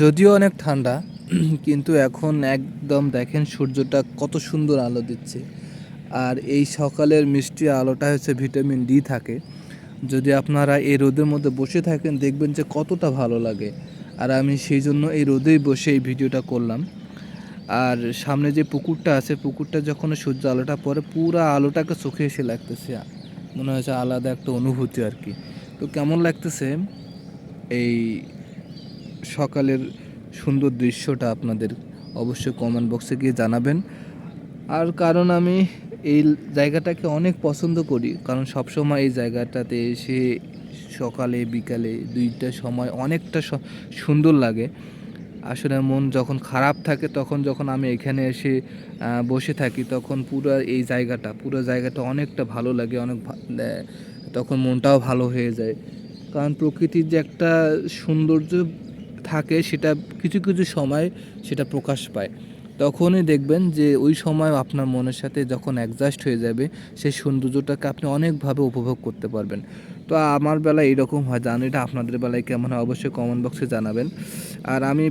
যদিও অনেক ঠান্ডা, কিন্তু এখন একদম দেখেন সূর্যটা কত সুন্দর আলো দিচ্ছে। আর এই সকালের মিষ্টি আলোটা হচ্ছে ভিটামিন ডি থাকে। যদি আপনারা এই রোদের মধ্যে বসে থাকেন, দেখবেন যে কতটা ভালো লাগে। আর আমি সেই জন্য এই রোদেই বসে এই ভিডিওটা করলাম। আর সামনে যে পুকুরটা আছে, পুকুরটা যখন সূর্য আলোটা পড়ে, পুরো আলোটাকে চোখে এসে লাগতেছে। মনে হয়েছে আলাদা একটা অনুভূতি আর কি। তো কেমন লাগতেছে এই সকালের সুন্দর দৃশ্যটা আপনাদের অবশ্যই কমেন্ট বক্সে গিয়ে জানাবেন। আর কারণ আমি এই জায়গাটাকে অনেক পছন্দ করি, কারণ সবসময় এই জায়গাটাতে এসে সকালে, বিকালে দুইটা সময় অনেকটা সুন্দর লাগে। আসলে মন যখন খারাপ থাকে, তখন যখন আমি এখানে এসে বসে থাকি, তখন পুরো এই জায়গাটা, পুরো জায়গাটা অনেকটা ভালো লাগে, অনেক তখন মনটাও ভালো হয়ে যায়। কারণ প্রকৃতির যে একটা সৌন্দর্য থাকে সেটা কিছু কিছু সময় সেটা প্রকাশ পায়। তখনই দেখবেন যে ওই সময় আপনার মনের সাথে যখন অ্যাডজাস্ট হয়ে যাবে, সেই সৌন্দর্যটাকে আপনি অনেকভাবে উপভোগ করতে পারবেন। তো আমার বেলায় এইরকম হয় জানি এটা আপনাদের বেলায় কেমন হয় অবশ্যই কমেন্ট বক্সে জানাবেন। আর আমি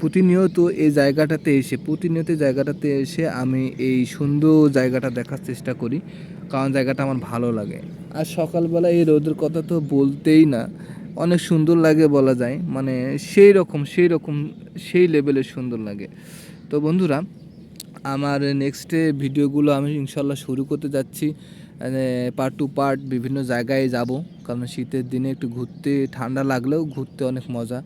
প্রতিনিয়ত এই জায়গাটাতে এসে, প্রতিনিয়ত জায়গাটাতে এসে আমি এই সুন্দর জায়গাটা দেখার চেষ্টা করি, কারণ জায়গাটা আমার ভালো লাগে। আর সকালবেলা এই রোদের কথা তো বলতেই না অনেক সুন্দর লাগে বলা যায়। মানে সেই রকম সেই রকম সেই লেভেলের সুন্দর লাগে। তো বন্ধুরা আমার নেক্সটে ভিডিওগুলো আমি ইনশাল্লাহ শুরু করতে যাচ্ছি। পার্ট টু পার্ট বিভিন্ন জায়গায় যাব। কারণ শীতের দিনে একটু ঘুরতে ঠান্ডা লাগলেও ঘুরতে অনেক মজা।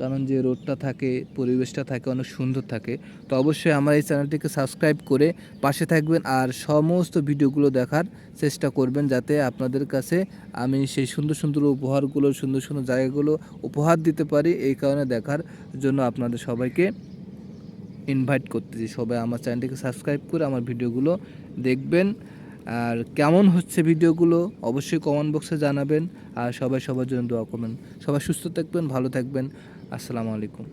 কারণ যে রোডটা থাকে, পরিবেশটা থাকে, অনেক সুন্দর থাকে। তো অবশ্যই আমার এই চ্যানেলটিকে সাবস্ক্রাইব করে পাশে থাকবেন আর সমস্ত ভিডিওগুলো দেখার চেষ্টা করবেন যাতে আপনাদের কাছে আমি সেই সুন্দর সুন্দর উপহারগুলো, সুন্দর সুন্দর জায়গাগুলো উপহার দিতে পারি। এই কারণে দেখার জন্য আপনাদের সবাইকে ইনভাইট করতেছি। সবাই আমার চ্যানেলটিকে সাবস্ক্রাইব করে আমার ভিডিওগুলো দেখবেন। আর কেমন হচ্ছে ভিডিওগুলো অবশ্যই কমেন্ট বক্সে জানাবেন। আর সবাই সবার জন্য দোয়া করবেন। সবাই সুস্থ থাকবেন, ভালো থাকবেন। আসসালামু আলাইকুম।